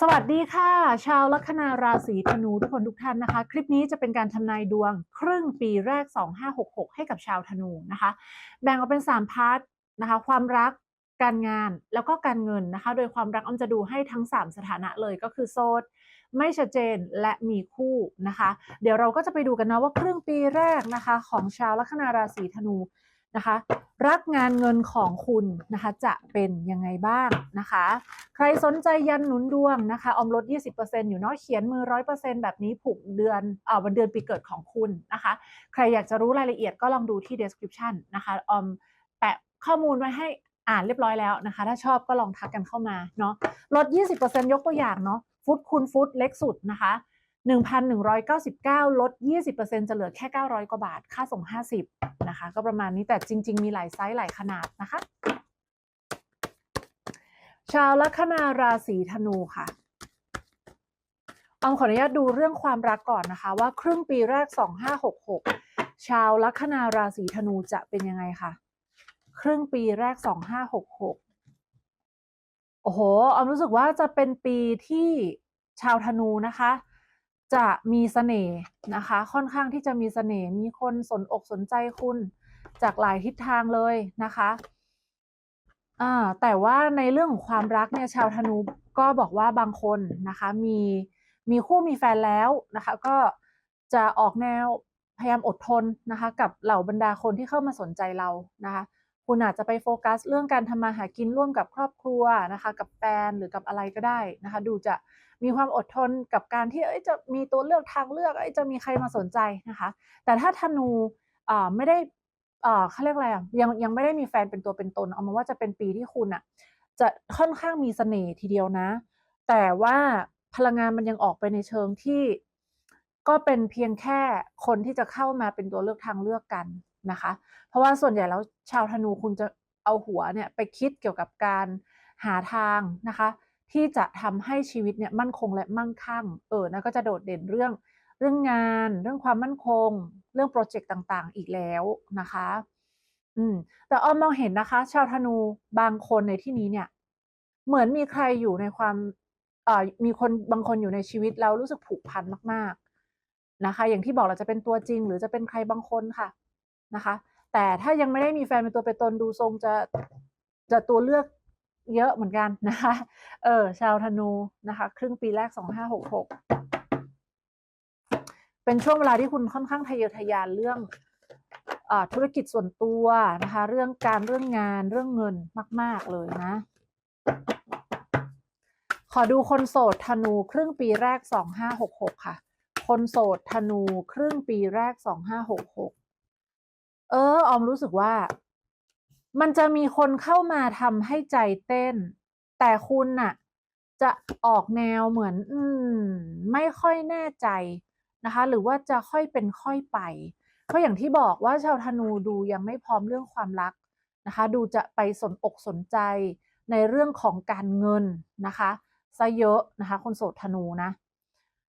สวัสดีค่ะ ชาวลัคนาราศีธนูทุกคนทุกท่านนะคะ คลิปนี้จะเป็นการทำนายดวงครึ่งปีแรก 2566 ให้กับชาวธนูนะคะ แบ่งออกเป็น 3 พาร์ทนะคะ ความรักการงานแล้วก็การเงินนะคะ โดยความรักอ้อมจะดูให้ทั้ง 3 สถานะเลยก็คือโสดไม่ชัดเจนและมีคู่นะคะ เดี๋ยวเราก็จะไปดูกันนะว่าครึ่งปีแรกนะคะ ของชาวลัคนาราศีธนู นะคะ รักงานเงินของคุณนะคะจะเป็นยังไงบ้างนะคะ ใครสนใจยันหนุนดวงนะคะออมลด 20%อยู่เนาะเขียนมือ 100%แบบนี้ผูกเดือนอ่าวันเดือนปีเกิดของคุณนะคะ ใครอยากจะรู้รายละเอียดก็ลองดูที่ description นะคะออมแปะข้อมูลไว้ให้อ่านเรียบร้อยแล้วนะคะ ถ้าชอบก็ลองทักกันเข้ามาเนาะลด 20%ยกตัวอย่างเนาะฟุตคูณฟุตเล็กสุดนะคะ 1,199 ลด 20%จะเหลือแค่ 900 กว่าบาท ค่าส่ง 50 นะคะ ก็ประมาณนี้แต่จริง ๆ มีหลายไซส์หลายขนาดนะคะ ชาวลัคนาราศีธนูค่ะออมขออนุญาตดูเรื่องความรักก่อนนะคะ ว่าครึ่งปีแรก 2566 ชาวลัคนาราศีธนูจะเป็นยังไงคะครึ่งปีแรก 2566 โอ้โหออมรู้สึกว่าจะเป็นปีที่ชาวธนูนะคะ จะมีเสน่ห์นะคะ ค่อนข้างที่จะมีเสน่ห์มีคนสนอกสนใจคุณจากหลายทิศทางเลยนะคะอ่าแต่ว่าในเรื่องของความรักเนี่ยชาวธนูก็บอกว่าบางคนนะคะ มีมีคู่มีแฟนแล้วนะคะ ก็จะออกแนวพยายามอดทนนะคะ กับเหล่าบรรดาคนที่เข้ามาสนใจเรานะคะ คุณอาจจะไปโฟกัสเรื่องการทำมาหากินร่วมกับครอบครัวนะคะ กับแฟนหรือกับอะไรก็ได้นะคะ ดูจะมีความอดทนกับการที่จะมีตัวเลือกทางเลือกจะมีใครมาสนใจนะคะ แต่ถ้าธนูไม่ได้เขาเรียกอะไรยังยังไม่ได้มีแฟนเป็นตัวเป็นตน เอามาว่าจะเป็นปีที่คุณอะจะค่อนข้างมีเสน่ห์ทีเดียวนะ แต่ว่าพลังงานมันยังออกไปในเชิงที่ก็เป็นเพียงแค่คนที่จะเข้ามาเป็นตัวเลือกทางเลือกกัน นะคะ เพราะว่าส่วนใหญ่แล้วชาวธนูคุณจะเอาหัวเนี่ยไปคิดเกี่ยวกับการหาทางนะคะ ที่จะทำให้ชีวิตเนี่ยมั่นคงและมั่งคั่ง เออนะก็จะโดดเด่นเรื่องเรื่องงาน เรื่องความมั่นคง เรื่องโปรเจกต์ต่างๆ อีกแล้วนะคะ อืม แต่อ้อมมองเห็นนะคะ ชาวธนูบางคนในที่นี้เนี่ย เหมือนมีใครอยู่ในความเอ่อมีคนบางคนอยู่ในชีวิตแล้วรู้สึกผูกพันมาก ๆนะคะ อย่างที่บอกเราจะเป็นตัวจริง หรือจะเป็นใครบางคนค่ะ นะคะ แต่ถ้ายังไม่ได้มีแฟนเป็นตัวเป็นตนดูทรงจะจะตัวเลือกเยอะเหมือนกันนะคะ เออ ชาวธนูนะคะ ครึ่งปีแรก2566เป็นช่วงเวลาที่คุณค่อนข้างทะเยอทะยานเรื่องอธุรกิจส่วนตัวนะคะ เรื่องการเรื่องงานเรื่องเงินมาก ๆ เลยนะ ขอดูคนโสดธนูครึ่งปีแรก2566ค่ะ คนโสดธนูครึ่งปีแรก2566 เออ ออมรู้สึกว่า มันจะมีคนเข้ามาทำให้ใจเต้น แต่คุณน่ะ จะออกแนวเหมือน อืม ไม่ค่อยแน่ใจนะคะ หรือว่าจะค่อยเป็นค่อยไป เพราะอย่างที่บอกว่าชาวธนูดูยังไม่พร้อมเรื่องความรักนะคะ ดูจะไปสนอกสนใจในเรื่องของการเงินนะคะซะเยอะนะคะ คนโสดธนูนะ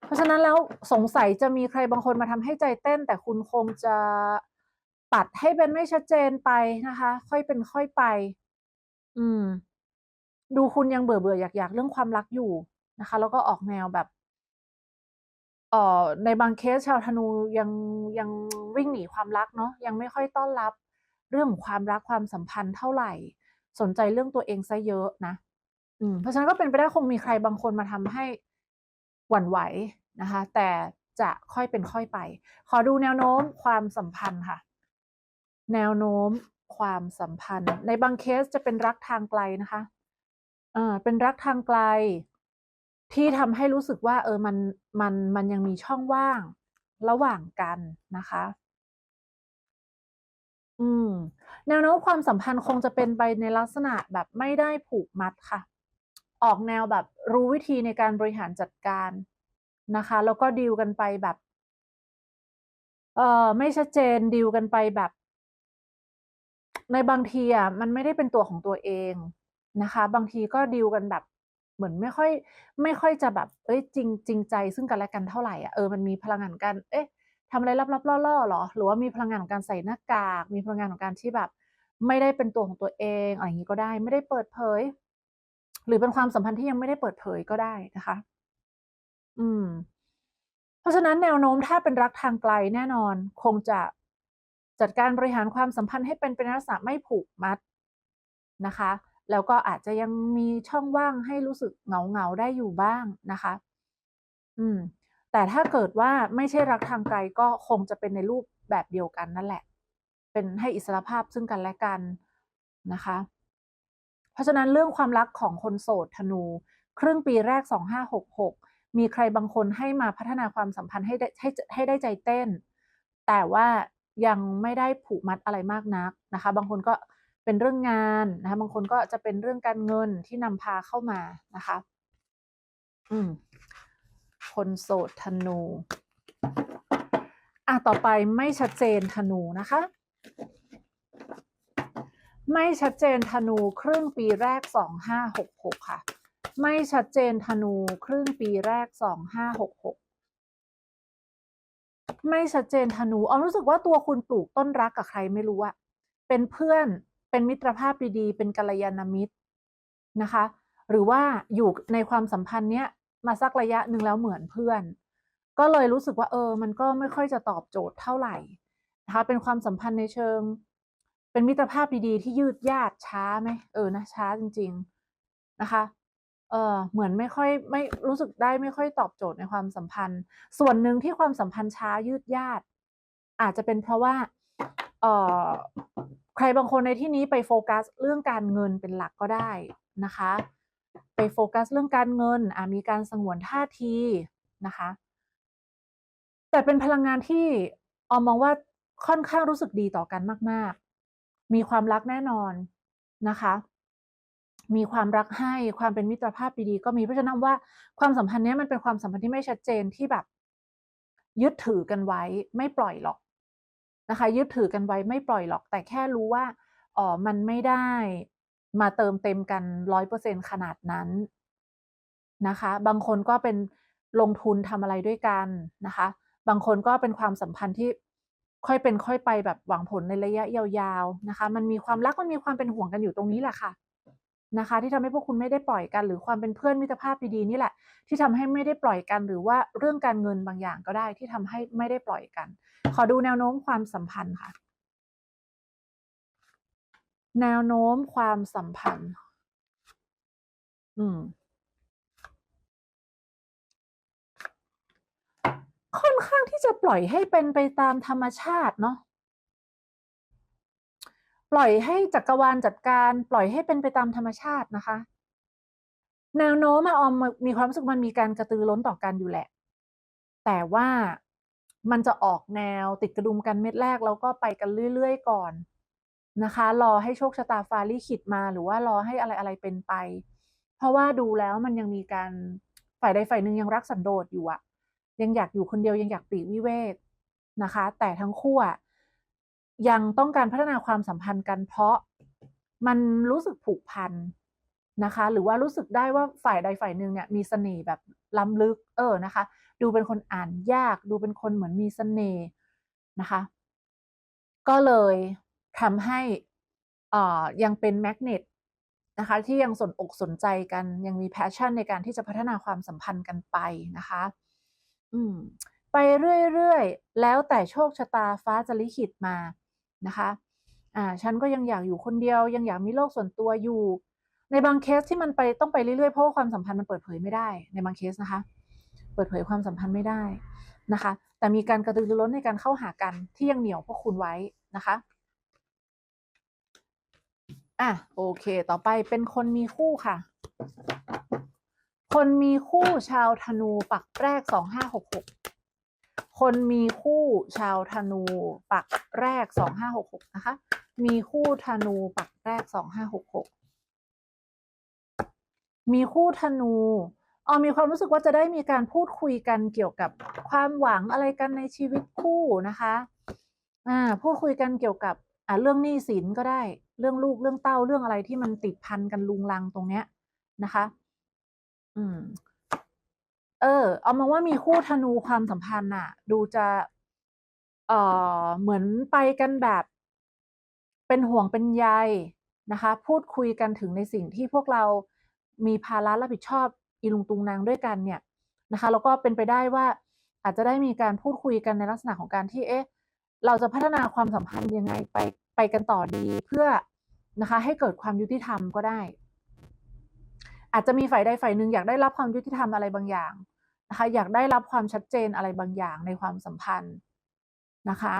เพราะฉะนั้นแล้วสงสัยจะมีใครบางคนมาทำให้ใจเต้น แต่คุณคงจะ ปัดให้เป็นไม่ชัดเจนไปนะคะ ค่อยเป็นค่อยไป อืม ดูคุณยังเบื่อเบื่ออยากอยากเรื่องความรักอยู่นะคะ แล้วก็ออกแนวแบบเอ่อในบางเคสชาวธนูยังยังวิ่งหนีความรักเนาะยังไม่ค่อยต้อนรับเรื่องของความรักความสัมพันธ์เท่าไหร่ สนใจเรื่องตัวเองซะเยอะนะอืมเพราะฉะนั้นก็เป็นไปได้คงมีใครบางคนมาทำให้หวั่นไหวนะคะ แต่จะค่อยเป็นค่อยไป ขอดูแนวโน้มความสัมพันธ์ค่ะ แนวโน้มความสัมพันธ์ ในบางเคสจะเป็นรักทางไกลนะคะเออเป็นรักทางไกล ที่ทำให้รู้สึกว่า เออมันมันมันยังมีช่องว่างระหว่างกันนะคะ อืม แนวโน้มความสัมพันธ์คงจะเป็นไปในลักษณะแบบไม่ได้ผูกมัดค่ะ ออกแนวแบบรู้วิธีในการบริหารจัดการนะคะ แล้วก็ดีลกันไปแบบ เอ่อไม่ชัดเจนดีลกันไปแบบ ในบางทีอะมันไม่ได้เป็นตัวของตัวเองนะคะ บางทีก็ดีลกันแบบเหมือนไม่ค่อย ไม่ค่อยจะแบบเฮ้ยจริงจริงใจซึ่งกันและกันเท่าไหร่อะเออมันมีพลังงานการเอ๊ะทำอะไรลับๆล่อๆหรอ?หรือว่ามีพลังงานของการใส่หน้ากาก มีพลังงานของการที่แบบ ไม่ได้เป็นตัวของตัวเองอะไรอย่างงี้ก็ได้ ไม่ได้เปิดเผย หรือเป็นความสัมพันธ์ที่ยังไม่ได้เปิดเผยก็ได้นะคะ อืม เพราะฉะนั้นแนวโน้มถ้าเป็นรักทางไกลแน่นอน คงจะ จัดการบริหารความสัมพันธ์ให้เป็นเป็นลักษณะไม่ผูกมัดนะคะ แล้วก็อาจจะยังมีช่องว่างให้รู้สึกเหงาเหงาได้อยู่บ้างนะคะ อืม แต่ถ้าเกิดว่าไม่ใช่รักทางไกลก็คงจะเป็นในรูปแบบเดียวกันนั่นแหละ เป็นให้อิสรภาพซึ่งกันและกันนะคะ เพราะฉะนั้นเรื่องความรักของคนโสดธนู ครึ่งปีแรก 2566 มีใครบางคนให้มาพัฒนาความสัมพันธ์ให้ได้ให้ให้ได้ใจเต้น แต่ว่า ยังไม่ได้ผูกมัดอะไรมากนักนะคะ บางคนก็เป็นเรื่องงานนะคะบางคนก็จะเป็นเรื่องการเงินที่นำพาเข้ามานะคะ อืม คนโสดธนูอะต่อไปไม่ชัดเจนธนูนะคะ ไม่ชัดเจนธนูครึ่งปีแรกสองห้าหกหกค่ะ ไม่ชัดเจนธนูครึ่งปีแรกสองห้าหกหก ไม่ชัดเจนธนูออมรู้สึกว่าตัวคุณปลูกต้นรักกับใครไม่รู้อะเป็นเพื่อน เป็นมิตรภาพดีๆ เป็นกัลยาณมิตรนะคะ หรือว่าอยู่ในความสัมพันธ์เนี้ยมาสักระยะหนึ่งแล้วเหมือนเพื่อน ก็เลยรู้สึกว่าเออ มันก็ไม่ค่อยจะตอบโจทย์เท่าไหร่นะคะเป็นความสัมพันธ์ในเชิง เป็นมิตรภาพดีๆ ที่ยืดยาดช้าไหมเออนะช้าจริง ๆนะคะ เออเหมือนไม่ค่อยไม่รู้สึกได้ไม่ค่อยตอบโจทย์ในความสัมพันธ์ ส่วนหนึ่งที่ความสัมพันธ์ช้ายืดยาดอาจจะเป็นเพราะว่าเออใครบางคนในที่นี้ไปโฟกัสเรื่องการเงินเป็นหลักก็ได้นะคะ ไปโฟกัสเรื่องการเงินอะมีการสงวนท่าทีนะคะ แต่เป็นพลังงานที่ออมมองว่าค่อนข้างรู้สึกดีต่อกันมาก ๆ มีความรักแน่นอนนะคะ มีความรักให้ความเป็นมิตรภาพดีๆก็มีเพราะฉะนั้นว่าความสัมพันธ์นี้มันเป็นความสัมพันธ์ที่ไม่ชัดเจนที่แบบ ยึดถือกันไว้ไม่ปล่อยหรอกนะคะ ยึดถือกันไว้ไม่ปล่อยหรอก แต่แค่รู้ว่าอ๋อมันไม่ได้มาเติมเต็มกันร้อยเปอร์เซ็นขนาดนั้นนะคะ บางคนก็เป็นลงทุนทำอะไรด้วยกันนะคะ บางคนก็เป็นความสัมพันธ์ที่ค่อยเป็นค่อยไปแบบหวังผลในระยะยาวๆนะคะ มันมีความรักมันมีความเป็นห่วงกันอยู่ตรงนี้แหละค่ะ นะคะ ที่ทำให้พวกคุณไม่ได้ปล่อยกัน หรือความเป็นเพื่อนมิตรภาพดีๆนี่แหละ ที่ทำให้ไม่ได้ปล่อยกัน หรือว่าเรื่องการเงินบางอย่างก็ได้ที่ทำให้ไม่ได้ปล่อยกัน ขอดูแนวโน้มความสัมพันธ์ค่ะ แนวโน้มความสัมพันธ์ อืมค่อนข้างที่จะปล่อยให้เป็นไปตามธรรมชาติเนาะ ปล่อยให้จักรวาลจัดการปล่อยให้เป็นไปตามธรรมชาตินะคะ แนวโน้มออมมีความรู้สึกมันมีการกระตือร้นต่อกันอยู่แหละ แต่ว่ามันจะออกแนวติดกระดุมกันเม็ดแรก แล้วก็ไปกันเรื่อยๆก่อนนะคะ รอให้โชคชะตาฟ้าลิขิตมาหรือว่ารอให้อะไรอะไรเป็นไป เพราะว่าดูแล้วมันยังมีการฝ่ายใดฝ่ายหนึ่งยังรักสันโดษอยู่อะยังอยากอยู่คนเดียวยังอยากปลีกวิเวกนะคะ แต่ทั้งคู่อะ ยังต้องการพัฒนาความสัมพันธ์กันเพราะมันรู้สึกผูกพันนะคะ หรือว่ารู้สึกได้ว่าฝ่ายใดฝ่ายหนึ่งเนี่ยมีเสน่ห์แบบล้ำลึกเออนะคะ ดูเป็นคนอ่านยากดูเป็นคนเหมือนมีเสน่ห์นะคะ ก็เลยทำให้อ่ายังเป็นแมกเนตนะคะ ที่ยังสนอกสนใจกันยังมีแพชชั่นในการที่จะพัฒนาความสัมพันธ์กันไปนะคะ อืมไปเรื่อยๆ แล้วแต่โชคชะตาฟ้าจะลิขิตมา นะคะอ่าฉันก็ยังอยากอยู่คนเดียว ยังอยากมีโลกส่วนตัวอยู่ ในบางเคสที่มันไปต้องไปเรื่อยๆเพราะว่าความสัมพันธ์มันเปิดเผยไม่ได้ ในบางเคสนะคะ เปิดเผยความสัมพันธ์ไม่ได้นะคะ แต่มีการกระตือรือร้นในการเข้าหากันที่ยังเหนียวพวกคุณไว้นะคะอะโอเค ต่อไปเป็นคนมีคู่ค่ะ คนมีคู่ชาวธนูปักแรกสองห้าหกหก คนมีคู่ชาวธนูปักแรกสองห้าหกหกนะคะ มีคู่ธนูปักแรกสองห้าหกหกมีคู่ธนูออมีความรู้สึกว่าจะได้มีการพูดคุยกันเกี่ยวกับความหวังอะไรกันในชีวิตคู่นะคะอ่าพูดคุยกันเกี่ยวกับอ่าเรื่องหนี้สินก็ได้ เรื่องลูกเรื่องเต้าเรื่องอะไรที่มันติดพันกันลุงลังตรงเนี้ยนะคะ อืม เออ เอามาว่ามีคู่ธนูความสัมพันธ์น่ะดูจะ เอ่อ เหมือนไปกันแบบ เป็นห่วงเป็นใยนะคะ พูดคุยกันถึงในสิ่งที่พวกเรามีภาระรับผิดชอบอีลุงตุงนางด้วยกันเนี่ยนะคะ แล้วก็เป็นไปได้ว่า อาจจะได้มีการพูดคุยกันในลักษณะของการที่ เอ๊ะ เราจะพัฒนาความสัมพันธ์ยังไงไปไปกันต่อดีเพื่อนะคะ ให้เกิดความยุติธรรมก็ได้ อาจจะมีฝ่ายใดฝ่ายหนึ่งอยากได้รับความยุติธรรมอะไรบางอย่างนะคะอยากได้รับความชัดเจนอะไรบางอย่างในความสัมพันธ์นะคะ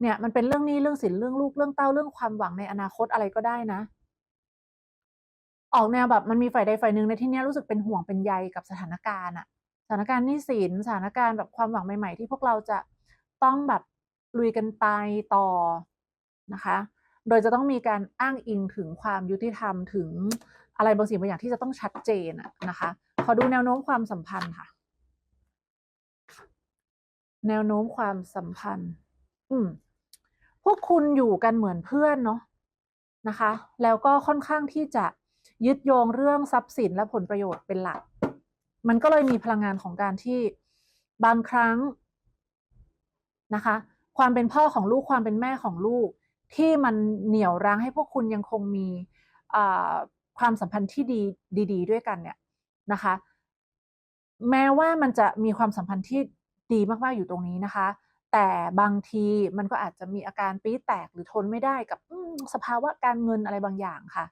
เนี่ยมันเป็นเรื่องนี้เรื่องสินเรื่องลูกเรื่องเต้าเรื่องความหวังในอนาคตอะไรก็ได้นะ ออกแนวแบบมันมีฝ่ายใดฝ่ายหนึ่งในที่นี้รู้สึกเป็นห่วงเป็นใยกับสถานการณ์อะสถานการณ์นี้สินสถานการณ์แบบความหวังใหม่ ๆ ที่พวกเราจะต้องแบบลุยกันไปต่อนะคะ โดยจะต้องมีการอ้างอิงถึงความยุติธรรมถึง อะไรบางสิ่งบางอย่างที่จะต้องชัดเจนนะคะ ขอดูแนวโน้มความสัมพันธ์ค่ะ แนวโน้มความสัมพันธ์ อืม พวกคุณอยู่กันเหมือนเพื่อนเนาะนะคะ แล้วก็ค่อนข้างที่จะยึดโยงเรื่องทรัพย์สินและผลประโยชน์เป็นหลัก มันก็เลยมีพลังงานของการที่บางครั้งนะคะ ความเป็นพ่อของลูกความเป็นแม่ของลูก ที่มันเหนี่ยวรั้งให้พวกคุณยังคงมีอ่า ความสัมพันธ์ที่ดีดี ๆ ด้วยกันเนี่ยนะคะ แม้ว่ามันจะมีความสัมพันธ์ที่ดีมากๆอยู่ตรงนี้นะคะ แต่บางทีมันก็อาจจะมีอาการปี๊แตกหรือทนไม่ได้กับสภาวะการเงินอะไรบางอย่างค่ะ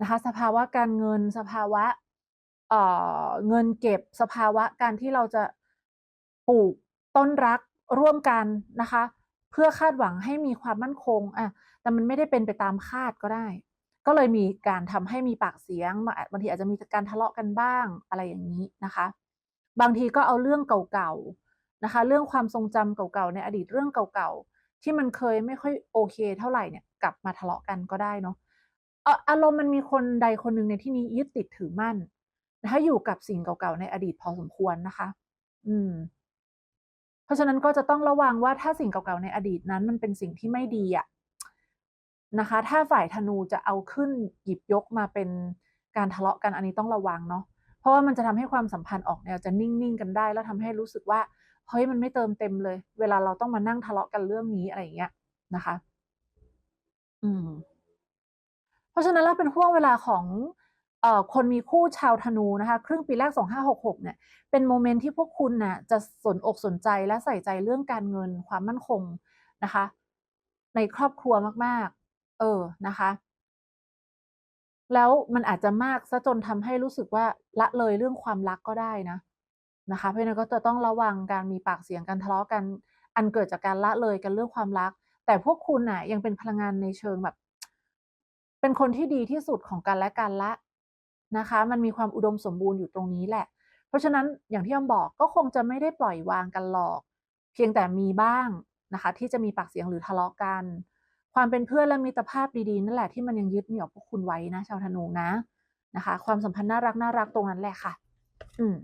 นะคะ สภาวะการเงินสภาวะเอ่อเงินเก็บสภาวะการที่เราจะปลูกต้นรักร่วมกันนะคะ เพื่อคาดหวังให้มีความมั่นคงอะแต่มันไม่ได้เป็นไปตามคาดก็ได้ ก็เลยมีการทำให้มีปากเสียงบางทีอาจจะมีการทะเลาะกันบ้างอะไรอย่างนี้นะคะ บางทีก็เอาเรื่องเก่าๆนะคะ เรื่องความทรงจำเก่าๆในอดีตเรื่องเก่าๆที่มันเคยไม่ค่อยโอเค เท่าไหร่เนี่ยกลับมาทะเลาะกันก็ได้เนาะอารมณ์มันมีคนใดคนหนึ่งในที่นี้ยึดติดถือมั่นนะคะอยู่กับสิ่งเก่าๆในอดีตพอสมควรนะคะ อืม เพราะฉะนั้นก็จะต้องระวังว่าถ้าสิ่งเก่าๆในอดีตนั้น มันเป็นสิ่งที่ไม่ดีอะ นะคะ ถ้าฝ่ายธนูจะเอาขึ้นหยิบยกมาเป็นการทะเลาะกันอันนี้ต้องระวังเนาะเพราะว่ามันจะทำให้ความสัมพันธ์ออกแนวจะนิ่งๆกันได้ แล้วทำให้รู้สึกว่าเฮ้ยมันไม่เติมเต็มเลย เวลาเราต้องมานั่งทะเลาะกันเรื่องนี้อะไรอย่างเงี้ยนะคะ อืม เพราะฉะนั้นแล้วเป็นห่วงเวลาของเอ่อคนมีคู่ชาวธนูนะคะ ครึ่งปีแรก 2566 เนี่ย เป็นโมเมนต์ที่พวกคุณน่ะจะสนอกสนใจและใส่ใจเรื่องการเงินความมั่นคงนะคะ ในครอบครัวมาก เออนะคะ แล้วมันอาจจะมากซะจนทำให้รู้สึกว่าละเลยเรื่องความรักก็ได้นะนะคะ เพราะนั้นก็จะต้องระวังการมีปากเสียงกันทะเลาะกัน อันเกิดจากการละเลยกันเรื่องความรัก แต่พวกคุณน่ะ ยังเป็นพลังงานในเชิงแบบ เป็นคนที่ดีที่สุดของกันและกันละนะคะ มันมีความอุดมสมบูรณ์อยู่ตรงนี้แหละ เพราะฉะนั้นอย่างที่ออมบอกก็คงจะไม่ได้ปล่อยวางกันหรอก เพียงแต่มีบ้างนะคะ ที่จะมีปากเสียงหรือทะเลาะกัน ความเป็นเพื่อนและมิตรภาพดีๆนั่นแหละที่มันยังยึดเหนี่ยวพวกคุณไว้นะ ชาวธนูนะนะคะ ความสัมพันธ์น่ารักน่ารักตรงนั้นแหละค่ะ อืม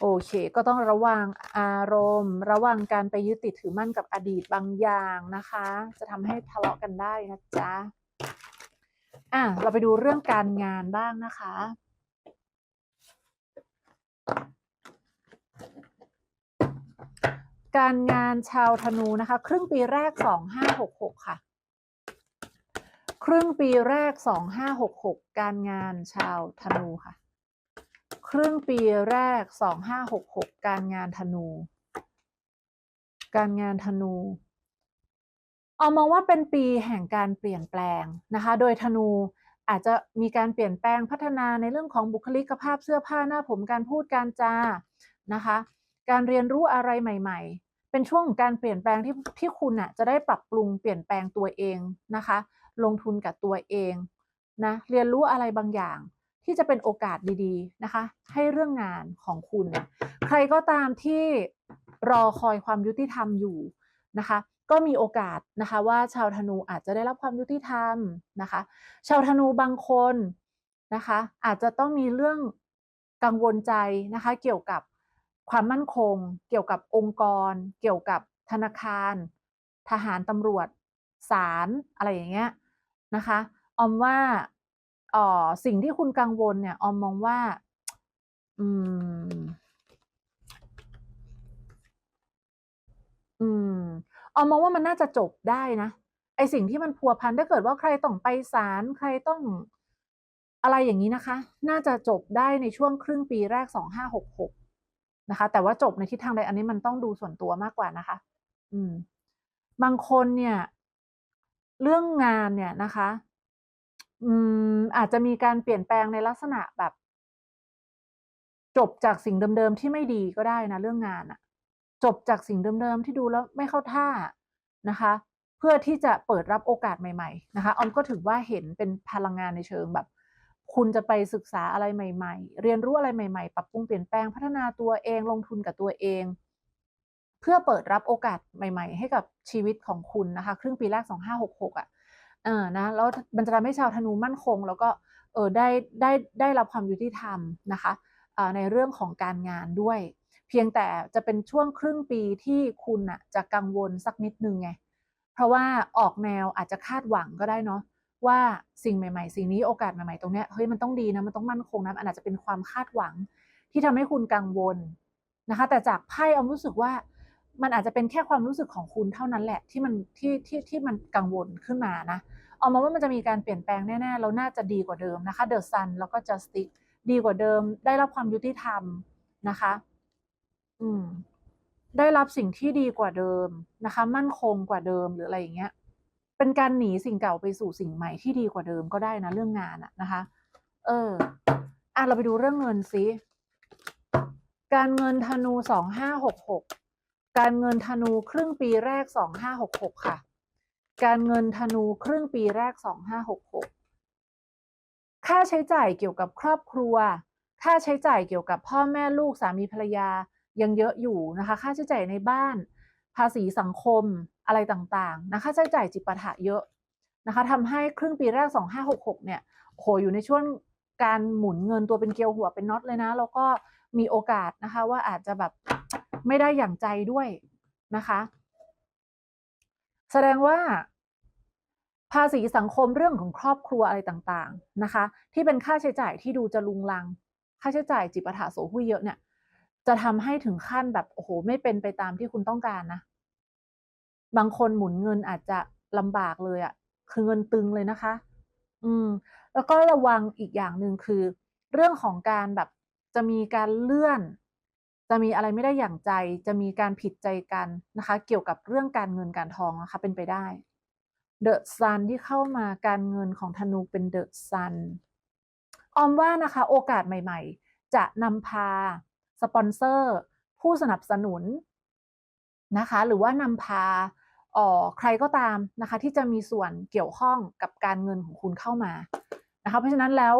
โอเค ก็ต้องระวังอารมณ์ ระวังการไปยึดติดถือมั่นกับอดีตบางอย่างนะคะ จะทำให้ทะเลาะกันได้นะจ๊ะอะเราไปดูเรื่องการงานบ้างนะคะ การงานชาวธนูนะคะ ครึ่งปีแรก 2566 ค่ะ ครึ่งปีแรก 2566 การงานชาวธนูค่ะ ครึ่งปีแรก 2566 การงานธนู การงานธนูเอามองว่าเป็นปีแห่งการเปลี่ยนแปลงนะคะ โดยธนูอาจจะมีการเปลี่ยนแปลงพัฒนาในเรื่องของบุคลิกภาพเสื้อผ้าหน้าผมการพูดการจานะคะ การเรียนรู้อะไรใหม่ๆ เป็นช่วงของการเปลี่ยนแปลงที่ที่คุณน่ะจะได้ปรับปรุงเปลี่ยนแปลงตัวเองนะคะ ลงทุนกับตัวเองนะเรียนรู้อะไรบางอย่างที่จะเป็นโอกาสดีๆนะคะ ให้เรื่องงานของคุณ ใครก็ตามที่รอคอยความยุติธรรมอยู่นะคะ ก็มีโอกาสนะคะว่าชาวธนูอาจจะได้รับความยุติธรรมนะคะ ชาวธนูบางคนนะคะ อาจจะต้องมีเรื่องกังวลใจนะคะ เกี่ยวกับ ความมั่นคง เกี่ยวกับองค์กร เกี่ยวกับธนาคาร ทหารตำรวจศาลอะไรอย่างเงี้ยนะคะออมว่าออสิ่งที่คุณกังวลเนี่ยออมมองว่าอืมอืมออมมองว่ามันน่าจะจบได้นะไอสิ่งที่มันพัวพันถ้าเกิดว่าใครต้องไปศาลใครต้องอะไรอย่างนี้นะคะ น่าจะจบได้ในช่วงครึ่งปีแรกสองห้าหกหก นะคะ แต่ว่าจบในทิศทางใดอันนี้มันต้องดูส่วนตัวมากกว่านะคะ อืม บางคนเนี่ย เรื่องงานเนี่ยนะคะ อืม อาจจะมีการเปลี่ยนแปลงในลักษณะแบบ จบจากสิ่งเดิมๆที่ไม่ดีก็ได้นะเรื่องงานอะจบจากสิ่งเดิมๆที่ดูแล้วไม่เข้าท่านะคะ เพื่อที่จะเปิดรับโอกาสใหม่ ๆ นะคะออมก็ถือว่าเห็นเป็นพลังงานในเชิงแบบ คุณจะไปศึกษาอะไรใหม่ ๆ เรียนรู้อะไรใหม่ ๆ ปรับปรุงเปลี่ยนแปลงพัฒนาตัวเองลงทุนกับตัวเอง เพื่อเปิดรับโอกาสใหม่ ๆ ให้กับชีวิตของคุณนะคะ ครึ่งปีแรกสองห้าหกหกอะเออนะแล้วมันจะทำให้ชาวธนูมั่นคง แล้วก็เออได้ได้ได้รับความยุติธรรมนะคะในเรื่องของการงานด้วย เพียงแต่จะเป็นช่วงครึ่งปีที่คุณอะจะกังวลสักนิดนึงไงเพราะว่าออกแนวอาจจะคาดหวังก็ได้เนาะ ว่าสิ่งใหม่ๆ สิ่งนี้โอกาสใหม่ๆตรงเนี้ยเฮ้ยมันต้องดีนะมันต้องมั่นคงนะมันอาจจะเป็นความคาดหวังที่ทำให้คุณกังวลนะคะ แต่จากไพ่ออมรู้สึกว่ามันอาจจะเป็นแค่ความรู้สึกของคุณเท่านั้นแหละที่มันที่ที่ที่มันกังวลขึ้นมานะออกมาว่ามันจะมีการเปลี่ยนแปลงแน่ๆแล้วน่าจะดีกว่าเดิมนะคะเดอะซันแล้วก็จัสติ c ดีกว่าเดิม ได้รับความยุติธรรมนะคะ อืม ได้รับสิ่งที่ดีกว่าเดิมนะคะ มั่นคงกว่าเดิมหรืออะไรอย่างเงี้ย เป็นการหนีสิ่งเก่าไปสู่สิ่งใหม่ที่ดีกว่าเดิมก็ได้นะเรื่องงานอะนะคะ เอออะเราไปดูเรื่องเงินซิการเงินธนูสองห้าหกหกการเงินธนูครึ่งปีแรกสองห้าหกหกค่ะ การเงินธนูครึ่งปีแรกสองห้าหกหกค่าใช้จ่ายเกี่ยวกับครอบครัว ค่าใช้จ่ายเกี่ยวกับพ่อแม่ลูกสามีภรรยายังเยอะอยู่นะคะ ค่าใช้จ่ายในบ้าน ภาษีสังคมอะไรต่างๆนะคะใช้จ่ายจิปาถะเยอะนะคะทำให้ครึ่งปีแรก 2566 เนี่ยโหอยู่ในช่วงการหมุนเงินตัวเป็นเกลียวหัวเป็นน็อตเลยนะ แล้วก็มีโอกาสนะคะว่าอาจจะแบบไม่ได้อย่างใจด้วยนะคะ แสดงว่า ภาษีสังคมเรื่องของครอบครัวอะไรต่างๆนะคะ ที่เป็นค่าใช้จ่ายที่ดูจะลุงลัง ค่าใช้จ่ายจิปาถะโสหุยเยอะเนี่ย จะทำให้ถึงขั้นแบบโอ้โห ไม่เป็นไปตามที่คุณต้องการนะ บางคนหมุนเงินอาจจะลำบากเลยอะ่ะ คือเงินตึงเลยนะคะ อืม แล้วก็ระวังอีกอย่างหนึ่งคือ เรื่องของการแบบจะมีการเลื่อน จะมีอะไรไม่ได้อย่างใจ จะมีการผิดใจกันนะคะ เกี่ยวกับเรื่องการเงินการทองนะคะ เป็นไปได้เดอะซันที่เข้ามาการเงินของธนูเป็นเดอะซันออมว่านะคะ โอกาสใหม่ ๆ จะนำพา สปอนเซอร์ ผู้สนับสนุนนะคะ หรือว่านำพาออใครก็ตามนะคะ ที่จะมีส่วนเกี่ยวข้องกับการเงินของคุณเข้ามานะคะ เพราะฉะนั้นแล้ว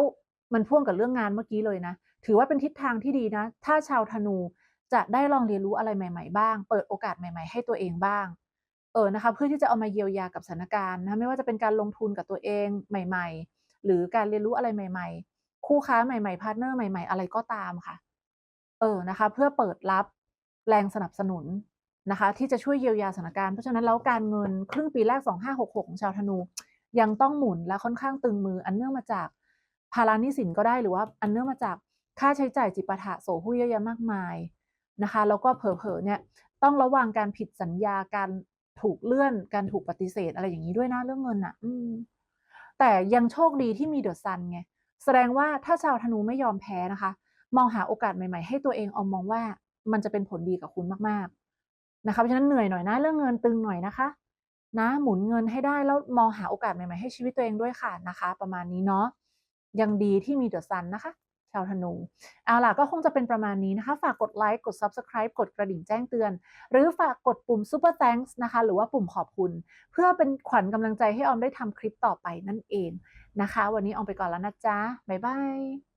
มันพ่วงกับเรื่องงานเมื่อกี้เลยนะ ถือว่าเป็นทิศทางที่ดีนะ ถ้าชาวธนูจะได้ลองเรียนรู้อะไรใหม่ ๆ บ้าง เปิดโอกาสใหม่ ๆ ให้ตัวเองบ้าง เออนะคะ เพื่อที่จะเอามาเยียวยากับสถานการณ์นะ ไม่ว่าจะเป็นการลงทุนกับตัวเองใหม่ ๆ หรือการเรียนรู้อะไรใหม่ ๆ คู่ค้าใหม่ๆ พาร์ทเนอร์ใหม่ ๆ อะไรก็ตามค่ะ เออนะคะเพื่อเปิดรับแรงสนับสนุนนะคะที่จะช่วยเยียวยาสถานการณ์เพราะฉะนั้นแล้วการเงินครึ่งปีแรก 2566 ของชาวธนู ยังต้องหมุนและค่อนข้างตึงมืออันเนื่องมาจากภารานิสินก็ได้หรือว่าอันเนื่องมาจากค่าใช้จ่ายจิปาถะโสหุ้ยเยอะแยะมากมายนะคะแล้วก็เผลอๆเนี่ยต้องระวังการผิดสัญญาการถูกเลื่อนการถูกปฏิเสธอะไรอย่างนี้ด้วยนะเรื่องเงินอะ่ะแต่ยังโชคดีที่มีเดอะซันไงแสดงว่าถ้าชาวธนูไม่ยอมแพ้นะคะ มองหาโอกาสใหม่ๆ ให้ตัวเองเอามองว่ามันจะเป็นผลดีกับคุณมากๆนะคะเพราะฉะนั้นเหนื่อยหน่อยนะเรื่องเงินตึงหน่อยนะคะ นะหมุนเงินให้ได้แล้วมองหาโอกาสใหม่ๆให้ชีวิตตัวเองด้วยค่ะนะคะ ประมาณนี้เนาะยังดีที่มีเดอะซันนะคะชาวธนู เอาล่ะก็คงจะเป็นประมาณนี้นะคะ ฝากกดไลค์กด Subscribe กดกระดิ่งแจ้งเตือน หรือฝากกดปุ่ม Super Thanks นะคะ หรือว่าปุ่มขอบคุณ เพื่อเป็นขวัญกำลังใจให้ออมได้ทำคลิปต่อไปนั่นเองนะคะ วันนี้ออมไปก่อนแล้วนะจ๊ะ บ๊ายบาย